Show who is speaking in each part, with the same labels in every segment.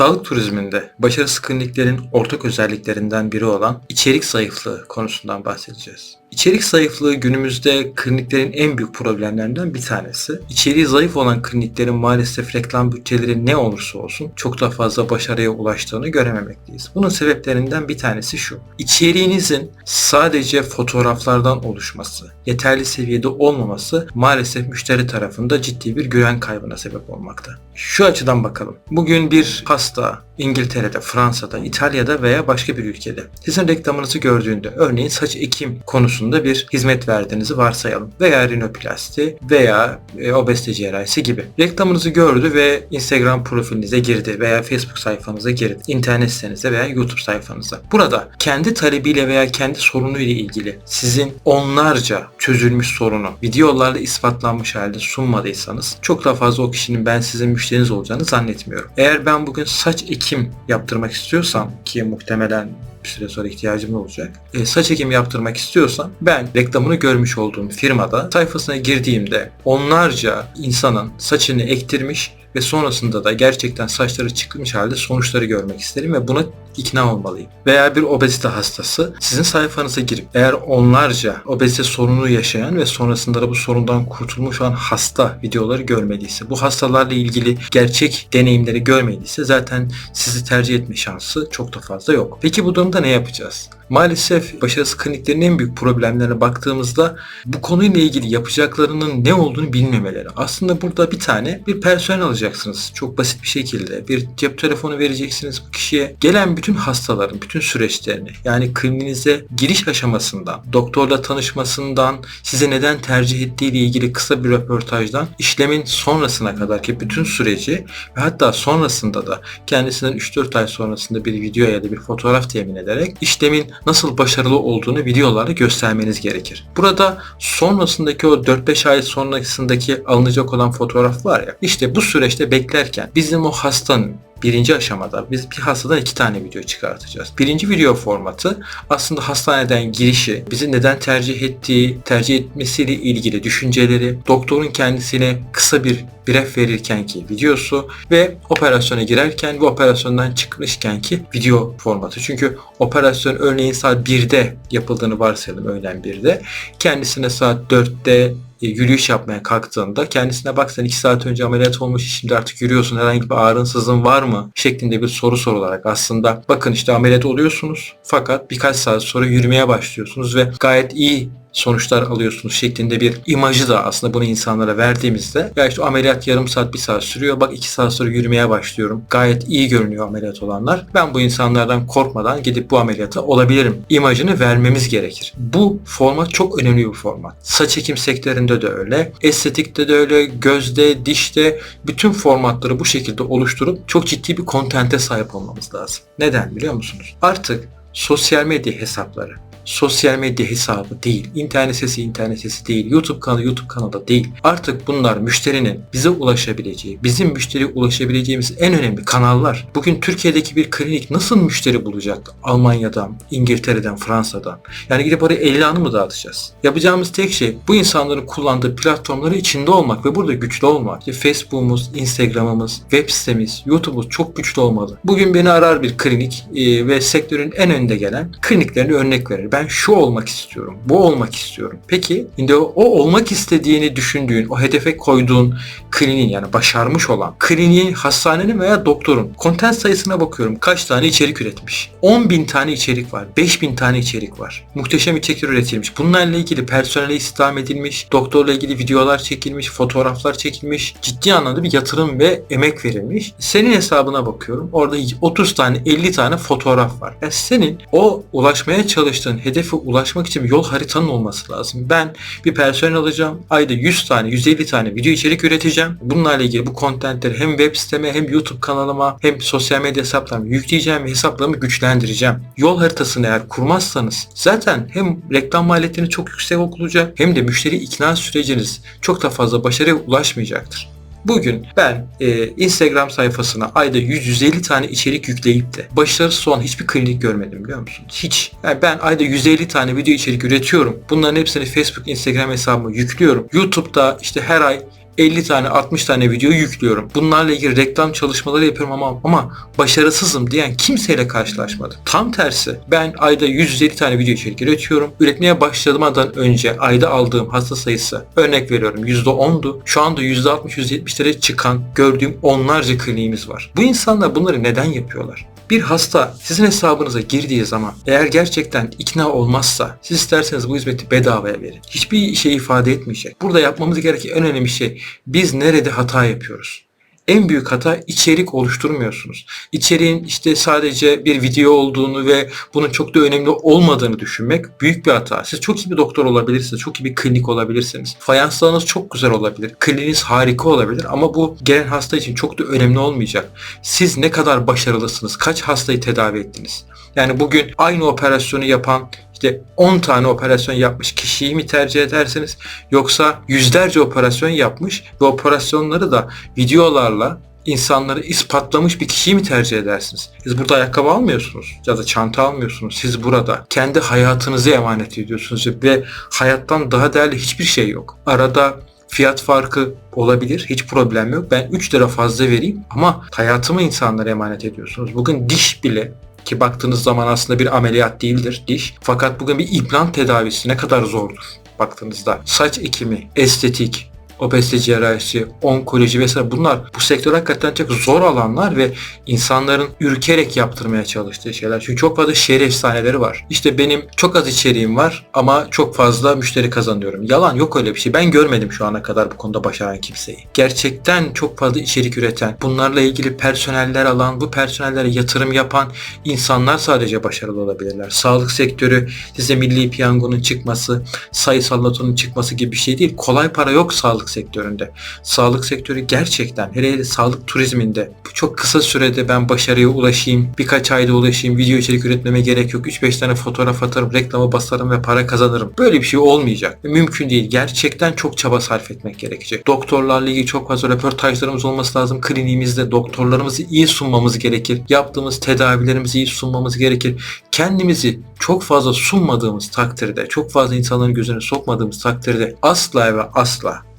Speaker 1: Sağlık turizminde başarısız kliniklerin ortak özelliklerinden biri olan içerik zayıflığı konusundan bahsedeceğiz. İçerik zayıflığı günümüzde kliniklerin en büyük problemlerinden bir tanesi. İçeriği zayıf olan kliniklerin maalesef reklam bütçeleri ne olursa olsun çok daha fazla başarıya ulaştığını görememekteyiz. Bunun sebeplerinden bir tanesi şu. İçeriğinizin sadece fotoğraflardan oluşması, yeterli seviyede olmaması maalesef müşteri tarafında ciddi bir güven kaybına sebep olmakta. Şu açıdan bakalım. Bugün bir hasta İngiltere'de, Fransa'da, İtalya'da veya başka bir ülkede sizin reklamınızı gördüğünde örneğin saç ekim konusunda bir hizmet verdiğinizi varsayalım veya rinoplasti veya e, obezite cerrahisi gibi. Reklamınızı gördü ve Instagram profilinize girdi veya Facebook sayfanıza girdi, internet sitenize veya YouTube sayfanıza. Burada kendi talebiyle veya kendi sorunuyla ilgili sizin onlarca çözülmüş sorunu videolarla ispatlanmış halde sunmadıysanız çok daha fazla o kişinin ben sizin müşteriniz olacağını zannetmiyorum. Eğer ben bugün saç ekim yaptırmak istiyorsam ki muhtemelen bir süre sonra ihtiyacım olacak. E, saç ekimi yaptırmak istiyorsam ben reklamını görmüş olduğum firmada sayfasına girdiğimde onlarca insanın saçını ektirmiş ve sonrasında da gerçekten saçları çıkmış halde sonuçları görmek isterim ve buna ikna olmalıyım. Veya bir obezite hastası sizin sayfanıza girip eğer onlarca obezite sorunu yaşayan ve sonrasında da bu sorundan kurtulmuş olan hasta videoları görmediyse, bu hastalarla ilgili gerçek deneyimleri görmediyse zaten sizi tercih etme şansı çok da fazla yok. Peki bu durumda ne yapacağız? Maalesef başarısız kliniklerin en büyük problemlerine baktığımızda bu konuyla ilgili yapacaklarının ne olduğunu bilmemeleri. Aslında burada bir tane bir personel alacaksınız. Çok basit bir şekilde. Bir cep telefonu vereceksiniz bu kişiye. Gelen bütün hastaların, bütün süreçlerini yani kliniğinize giriş aşamasından, doktorla tanışmasından, size neden tercih ettiği ile ilgili kısa bir röportajdan işlemin sonrasına kadar ki bütün süreci ve hatta sonrasında da kendisinden 3-4 ay sonrasında bir video ya da bir fotoğraf temin ederek işlemin nasıl başarılı olduğunu videolarla göstermeniz gerekir. Burada sonrasındaki o 4-5 ay sonrasındaki alınacak olan fotoğraf var ya işte bu süreçte beklerken bizim o hastanın birinci aşamada biz bir hastadan iki tane video çıkartacağız. Birinci video formatı aslında hastaneden girişi, bizi neden tercih ettiği, tercih etmesiyle ilgili düşünceleri, doktorun kendisine kısa bir brief verirken ki videosu ve operasyona girerken ve operasyondan çıkmışken ki video formatı. Çünkü operasyon örneğin saat 1'de yapıldığını varsayalım öğlen 1'de. Kendisine saat 4'te e, yürüyüş yapmaya kalktığında kendisine bak sen 2 saat önce ameliyat olmuş şimdi artık yürüyorsun herhangi bir ağrın sızın var mı? şeklinde bir soru sorularak aslında bakın işte ameliyat oluyorsunuz fakat birkaç saat sonra yürümeye başlıyorsunuz ve gayet iyi sonuçlar alıyorsunuz şeklinde bir imajı da aslında bunu insanlara verdiğimizde ya işte ameliyat yarım saat bir saat sürüyor bak iki saat sonra yürümeye başlıyorum gayet iyi görünüyor ameliyat olanlar ben bu insanlardan korkmadan gidip bu ameliyata olabilirim imajını vermemiz gerekir. Bu format çok önemli bir format. Saç ekim sektöründe de öyle, estetikte de öyle, gözde, dişte bütün formatları bu şekilde oluşturup çok ciddi bir kontente sahip olmamız lazım. Neden biliyor musunuz? Artık sosyal medya hesapları, sosyal medya hesabı değil, internet sesi internet sesi değil, YouTube kanalı YouTube kanalı değil. Artık bunlar müşterinin bize ulaşabileceği, bizim müşteriye ulaşabileceğimiz en önemli kanallar. Bugün Türkiye'deki bir klinik nasıl müşteri bulacak? Almanya'dan, İngiltere'den, Fransa'dan. Yani gidip oraya 50 anı mı dağıtacağız? Yapacağımız tek şey bu insanların kullandığı platformları içinde olmak ve burada güçlü olmak. İşte Facebook'umuz, Instagram'ımız, web sitemiz, YouTube'umuz çok güçlü olmalı. Bugün beni arar bir klinik e, ve sektörün en önde gelen kliniklerini örnek verir. Ben şu olmak istiyorum, bu olmak istiyorum. Peki şimdi o, olmak istediğini düşündüğün, o hedefe koyduğun kliniğin yani başarmış olan kliniğin, hastanenin veya doktorun kontent sayısına bakıyorum. Kaç tane içerik üretmiş? 10 bin tane içerik var. 5 bin tane içerik var. Muhteşem içerik üretilmiş. Bunlarla ilgili personele istihdam edilmiş, doktorla ilgili videolar çekilmiş, fotoğraflar çekilmiş. Ciddi anlamda bir yatırım ve emek verilmiş. Senin hesabına bakıyorum. Orada 30 tane, 50 tane fotoğraf var. Yani senin o ulaşmaya çalıştığın hedefe ulaşmak için bir yol haritanın olması lazım. Ben bir personel alacağım. Ayda 100 tane, 150 tane video içerik üreteceğim. Bunlarla ilgili bu kontentleri hem web siteme hem YouTube kanalıma hem sosyal medya hesaplarıma yükleyeceğim ve hesaplarımı güçlendireceğim. Yol haritasını eğer kurmazsanız zaten hem reklam maliyetleri çok yüksek olacak hem de müşteri ikna süreciniz çok da fazla başarıya ulaşmayacaktır. Bugün ben e, Instagram sayfasına ayda 100-150 tane içerik yükleyip de başarısız olan hiçbir klinik görmedim biliyor musun? Hiç. Yani ben ayda 150 tane video içerik üretiyorum. Bunların hepsini Facebook, Instagram hesabıma yüklüyorum. YouTube'da işte her ay 50 tane 60 tane video yüklüyorum. Bunlarla ilgili reklam çalışmaları yapıyorum ama ama başarısızım diyen kimseyle karşılaşmadım. Tam tersi ben ayda 150 tane video içerik üretiyorum. Üretmeye başladığımdan önce ayda aldığım hasta sayısı örnek veriyorum %10'du. Şu anda %60-%70'lere çıkan gördüğüm onlarca kliniğimiz var. Bu insanlar bunları neden yapıyorlar? Bir hasta sizin hesabınıza girdiği zaman eğer gerçekten ikna olmazsa siz isterseniz bu hizmeti bedavaya verin. Hiçbir şey ifade etmeyecek. Burada yapmamız gereken en önemli şey biz nerede hata yapıyoruz? En büyük hata içerik oluşturmuyorsunuz. İçeriğin işte sadece bir video olduğunu ve bunun çok da önemli olmadığını düşünmek büyük bir hata. Siz çok iyi bir doktor olabilirsiniz, çok iyi bir klinik olabilirsiniz. Fayanslarınız çok güzel olabilir, kliniğiniz harika olabilir ama bu gelen hasta için çok da önemli olmayacak. Siz ne kadar başarılısınız, kaç hastayı tedavi ettiniz? Yani bugün aynı operasyonu yapan işte 10 tane operasyon yapmış kişiyi mi tercih edersiniz yoksa yüzlerce operasyon yapmış ve operasyonları da videolarla insanları ispatlamış bir kişiyi mi tercih edersiniz? Siz burada ayakkabı almıyorsunuz ya da çanta almıyorsunuz. Siz burada kendi hayatınızı emanet ediyorsunuz ve hayattan daha değerli hiçbir şey yok. Arada fiyat farkı olabilir. Hiç problem yok. Ben 3 lira fazla vereyim ama hayatımı insanlara emanet ediyorsunuz. Bugün diş bile ki baktığınız zaman aslında bir ameliyat değildir diş. Fakat bugün bir implant tedavisi ne kadar zordur baktığınızda. Saç ekimi, estetik, obezite cerrahisi, onkoloji vesaire bunlar bu sektör hakikaten çok zor alanlar ve insanların ürkerek yaptırmaya çalıştığı şeyler. Çünkü çok fazla şehir efsaneleri var. İşte benim çok az içeriğim var ama çok fazla müşteri kazanıyorum. Yalan yok öyle bir şey. Ben görmedim şu ana kadar bu konuda başaran kimseyi. Gerçekten çok fazla içerik üreten, bunlarla ilgili personeller alan, bu personellere yatırım yapan insanlar sadece başarılı olabilirler. Sağlık sektörü size milli piyangonun çıkması, sayısal lotonun çıkması gibi bir şey değil. Kolay para yok sağlık sektöründe. Sağlık sektörü gerçekten hele hele sağlık turizminde çok kısa sürede ben başarıya ulaşayım, birkaç ayda ulaşayım, video içerik üretmeme gerek yok, 3-5 tane fotoğraf atarım, reklama basarım ve para kazanırım. Böyle bir şey olmayacak. Mümkün değil. Gerçekten çok çaba sarf etmek gerekecek. Doktorlarla ilgili çok fazla röportajlarımız olması lazım. Kliniğimizde doktorlarımızı iyi sunmamız gerekir. Yaptığımız tedavilerimizi iyi sunmamız gerekir. Kendimizi çok fazla sunmadığımız takdirde, çok fazla insanların gözüne sokmadığımız takdirde asla ve asla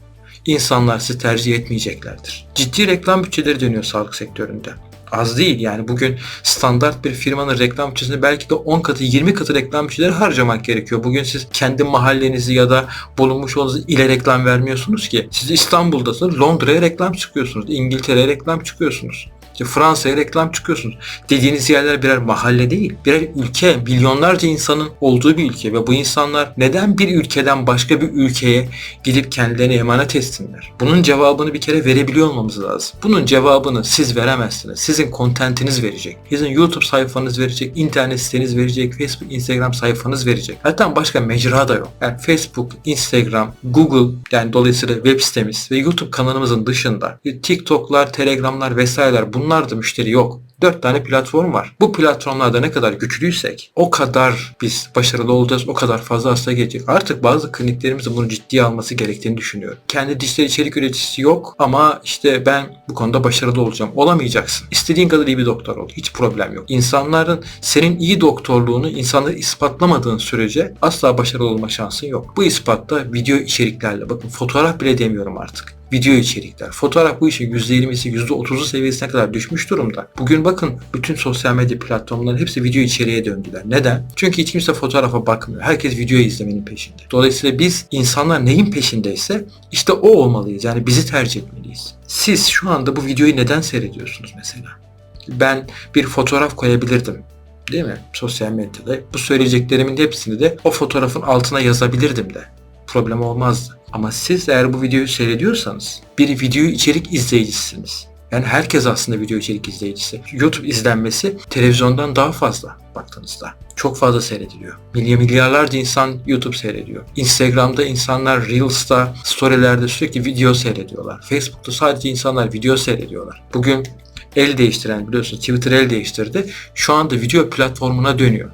Speaker 1: insanlar sizi tercih etmeyeceklerdir. Ciddi reklam bütçeleri dönüyor sağlık sektöründe. Az değil yani bugün standart bir firmanın reklam bütçesinde belki de 10 katı 20 katı reklam bütçeleri harcamak gerekiyor. Bugün siz kendi mahallenizi ya da bulunmuş olduğunuz ile reklam vermiyorsunuz ki. Siz İstanbul'dasınız Londra'ya reklam çıkıyorsunuz. İngiltere'ye reklam çıkıyorsunuz. İşte Fransa'ya reklam çıkıyorsunuz. Dediğiniz yerler birer mahalle değil. Birer ülke. Milyonlarca insanın olduğu bir ülke ve bu insanlar neden bir ülkeden başka bir ülkeye gidip kendilerini emanet etsinler? Bunun cevabını bir kere verebiliyor olmamız lazım. Bunun cevabını siz veremezsiniz. Sizin kontentiniz verecek. Sizin YouTube sayfanız verecek, internet siteniz verecek, Facebook, Instagram sayfanız verecek. Hatta başka mecra da yok. Yani Facebook, Instagram, Google yani dolayısıyla web sitemiz ve YouTube kanalımızın dışında TikTok'lar, Telegram'lar vesaireler bunlar da müşteri yok. 4 tane platform var. Bu platformlarda ne kadar güçlüysek o kadar biz başarılı olacağız, o kadar fazla hasta gelecek. Artık bazı kliniklerimizin bunu ciddiye alması gerektiğini düşünüyorum. Kendi dijital içerik üreticisi yok ama işte ben bu konuda başarılı olacağım. Olamayacaksın. İstediğin kadar iyi bir doktor ol. Hiç problem yok. İnsanların senin iyi doktorluğunu insanlara ispatlamadığın sürece asla başarılı olma şansın yok. Bu ispatta video içeriklerle bakın fotoğraf bile demiyorum artık video içerikler. Fotoğraf bu işin %20'si %30'u seviyesine kadar düşmüş durumda. Bugün bakın bütün sosyal medya platformlarının hepsi video içeriğe döndüler. Neden? Çünkü hiç kimse fotoğrafa bakmıyor. Herkes video izlemenin peşinde. Dolayısıyla biz insanlar neyin peşindeyse işte o olmalıyız. Yani bizi tercih etmeliyiz. Siz şu anda bu videoyu neden seyrediyorsunuz mesela? Ben bir fotoğraf koyabilirdim değil mi? Sosyal medyada. Bu söyleyeceklerimin hepsini de o fotoğrafın altına yazabilirdim de. Problem olmazdı. Ama siz eğer bu videoyu seyrediyorsanız bir video içerik izleyicisiniz. Yani herkes aslında video içerik izleyicisi. YouTube izlenmesi televizyondan daha fazla baktığınızda. Çok fazla seyrediliyor. Milyar milyarlarca insan YouTube seyrediyor. Instagram'da insanlar Reels'ta, storylerde sürekli video seyrediyorlar. Facebook'ta sadece insanlar video seyrediyorlar. Bugün el değiştiren biliyorsunuz Twitter el değiştirdi. Şu anda video platformuna dönüyor.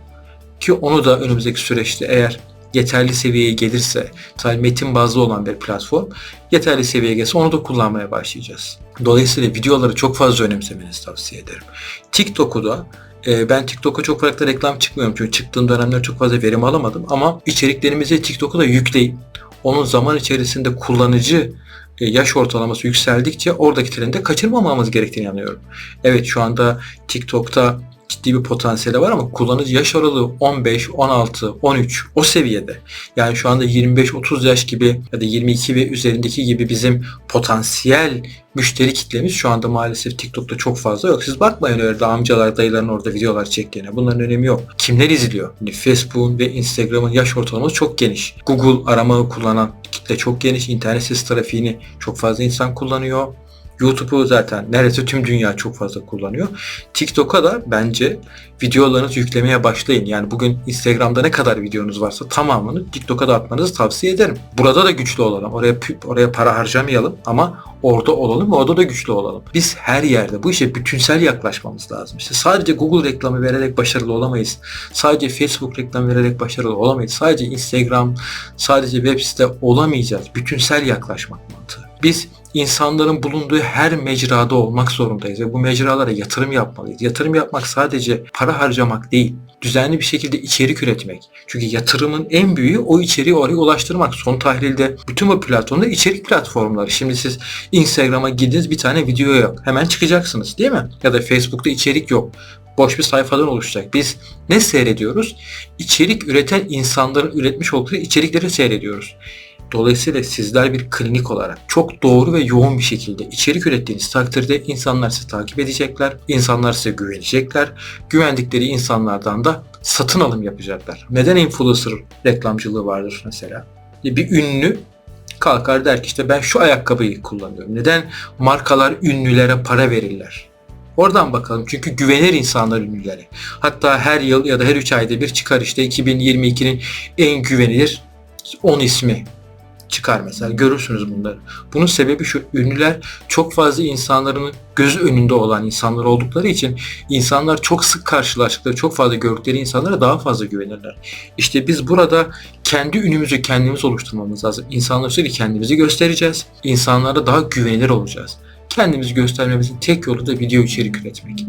Speaker 1: Ki onu da önümüzdeki süreçte eğer yeterli seviyeye gelirse, tabii metin bazlı olan bir platform yeterli seviyeye gelirse onu da kullanmaya başlayacağız. Dolayısıyla videoları çok fazla önemsemenizi tavsiye ederim. TikTok'u da e, ben TikTok'a çok farklı reklam çıkmıyorum çünkü çıktığım dönemler çok fazla verim alamadım ama içeriklerimizi TikTok'a da yükleyip onun zaman içerisinde kullanıcı e, yaş ortalaması yükseldikçe oradaki trendi de kaçırmamamız gerektiğini inanıyorum. Evet şu anda TikTok'ta ciddi bir potansiyeli var ama kullanıcı yaş aralığı 15, 16, 13 o seviyede. Yani şu anda 25-30 yaş gibi ya da 22 ve üzerindeki gibi bizim potansiyel müşteri kitlemiz şu anda maalesef TikTok'ta çok fazla yok. Siz bakmayın öyle amcalar, dayıların orada videolar çektiğine. Bunların önemi yok. Kimler izliyor? Yani Facebook'un ve Instagram'ın yaş ortalaması çok geniş. Google aramağı kullanan kitle çok geniş. İnternet sitesi trafiğini çok fazla insan kullanıyor. YouTube'u zaten neredeyse tüm dünya çok fazla kullanıyor. TikTok'a da bence videolarınızı yüklemeye başlayın. Yani bugün Instagram'da ne kadar videonuz varsa tamamını TikTok'a da atmanızı tavsiye ederim. Burada da güçlü olalım. Oraya oraya para harcamayalım ama orada olalım ve orada da güçlü olalım. Biz her yerde bu işe bütünsel yaklaşmamız lazım. İşte sadece Google reklamı vererek başarılı olamayız. Sadece Facebook reklamı vererek başarılı olamayız. Sadece Instagram, sadece web site olamayacağız. Bütünsel yaklaşmak mantığı. Biz insanların bulunduğu her mecrada olmak zorundayız ve bu mecralara yatırım yapmalıyız. Yatırım yapmak sadece para harcamak değil, düzenli bir şekilde içerik üretmek. Çünkü yatırımın en büyüğü o içeriği oraya ulaştırmak. Son tahlilde bütün bu platformlar içerik platformları. Şimdi siz Instagram'a gidiniz bir tane video yok. Hemen çıkacaksınız değil mi? Ya da Facebook'ta içerik yok boş bir sayfadan oluşacak. Biz ne seyrediyoruz? İçerik üreten insanların üretmiş olduğu içerikleri seyrediyoruz. Dolayısıyla sizler bir klinik olarak çok doğru ve yoğun bir şekilde içerik ürettiğiniz takdirde insanlar sizi takip edecekler, insanlar size güvenecekler. Güvendikleri insanlardan da satın alım yapacaklar. Neden influencer reklamcılığı vardır mesela? Bir ünlü kalkar der ki işte ben şu ayakkabıyı kullanıyorum. Neden markalar ünlülere para verirler? Oradan bakalım. Çünkü güvenir insanlar ünlülere. Hatta her yıl ya da her 3 ayda bir çıkar işte 2022'nin en güvenilir 10 ismi çıkar mesela. Görürsünüz bunları. Bunun sebebi şu. Ünlüler çok fazla insanların göz önünde olan insanlar oldukları için insanlar çok sık karşılaştıkları, çok fazla gördükleri insanlara daha fazla güvenirler. İşte biz burada kendi ünümüzü kendimiz oluşturmamız lazım. İnsanlara sürekli kendimizi göstereceğiz. İnsanlara daha güvenilir olacağız. Kendimizi göstermemizin tek yolu da video içerik üretmek.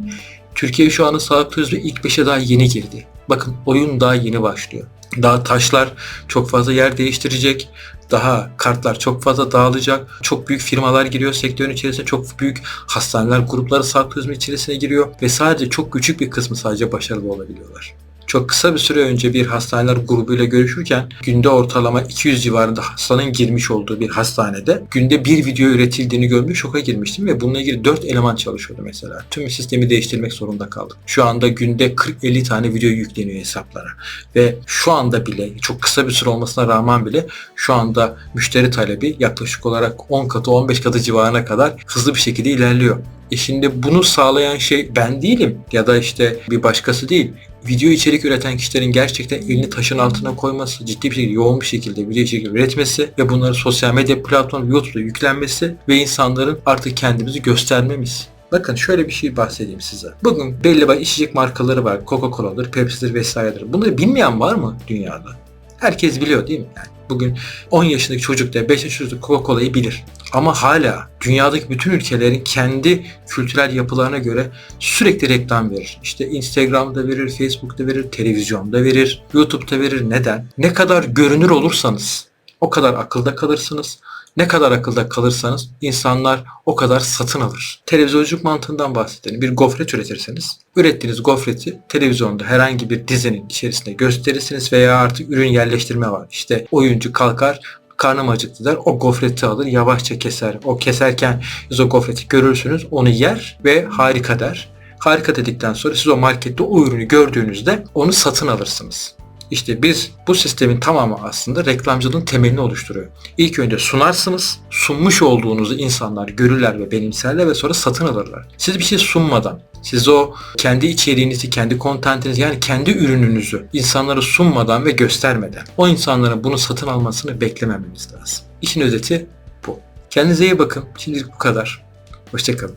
Speaker 1: Türkiye şu anda sağlık turizmi ilk 5'e daha yeni girdi. Bakın oyun daha yeni başlıyor. Daha taşlar çok fazla yer değiştirecek. Daha kartlar çok fazla dağılacak. Çok büyük firmalar giriyor sektörün içerisine. Çok büyük hastaneler grupları sağlık turizmi içerisine giriyor. Ve sadece çok küçük bir kısmı sadece başarılı olabiliyorlar. Çok kısa bir süre önce bir hastaneler grubuyla görüşürken günde ortalama 200 civarında hastanın girmiş olduğu bir hastanede günde bir video üretildiğini görmüş şoka girmiştim ve bununla ilgili 4 eleman çalışıyordu mesela. Tüm sistemi değiştirmek zorunda kaldık. Şu anda günde 40-50 tane video yükleniyor hesaplara. Ve şu anda bile çok kısa bir süre olmasına rağmen bile şu anda müşteri talebi yaklaşık olarak 10 katı 15 katı civarına kadar hızlı bir şekilde ilerliyor. E şimdi bunu sağlayan şey ben değilim ya da işte bir başkası değil. Video içerik üreten kişilerin gerçekten elini taşın altına koyması, ciddi bir şekilde yoğun bir şekilde video içerik üretmesi ve bunları sosyal medya platformu YouTube'da yüklenmesi ve insanların artık kendimizi göstermemiz. Bakın şöyle bir şey bahsedeyim size. Bugün belli başlı içecek markaları var. Coca-Cola'dır, Pepsi'dir vesairedir. Bunları bilmeyen var mı dünyada? Herkes biliyor değil mi? Yani bugün 10 yaşındaki çocuk da 5 yaşındaki Coca-Cola'yı bilir. Ama hala dünyadaki bütün ülkelerin kendi kültürel yapılarına göre sürekli reklam verir. İşte Instagram'da verir, Facebook'ta verir, televizyonda verir, YouTube'da verir. Neden? Ne kadar görünür olursanız o kadar akılda kalırsınız. Ne kadar akılda kalırsanız insanlar o kadar satın alır. Televizyonculuk mantığından bahsedelim. Bir gofret üretirseniz ürettiğiniz gofreti televizyonda herhangi bir dizinin içerisinde gösterirsiniz veya artık ürün yerleştirme var. İşte oyuncu kalkar karnım acıktı der. O gofreti alır yavaşça keser. O keserken siz o gofreti görürsünüz. Onu yer ve harika der. Harika dedikten sonra siz o markette o ürünü gördüğünüzde onu satın alırsınız. İşte biz bu sistemin tamamı aslında reklamcılığın temelini oluşturuyor. İlk önce sunarsınız, sunmuş olduğunuzu insanlar görürler ve benimserler ve sonra satın alırlar. Siz bir şey sunmadan, siz o kendi içeriğinizi, kendi kontentinizi yani kendi ürününüzü insanlara sunmadan ve göstermeden o insanların bunu satın almasını beklememeniz lazım. İşin özeti bu. Kendinize iyi bakın. Şimdilik bu kadar. Hoşçakalın.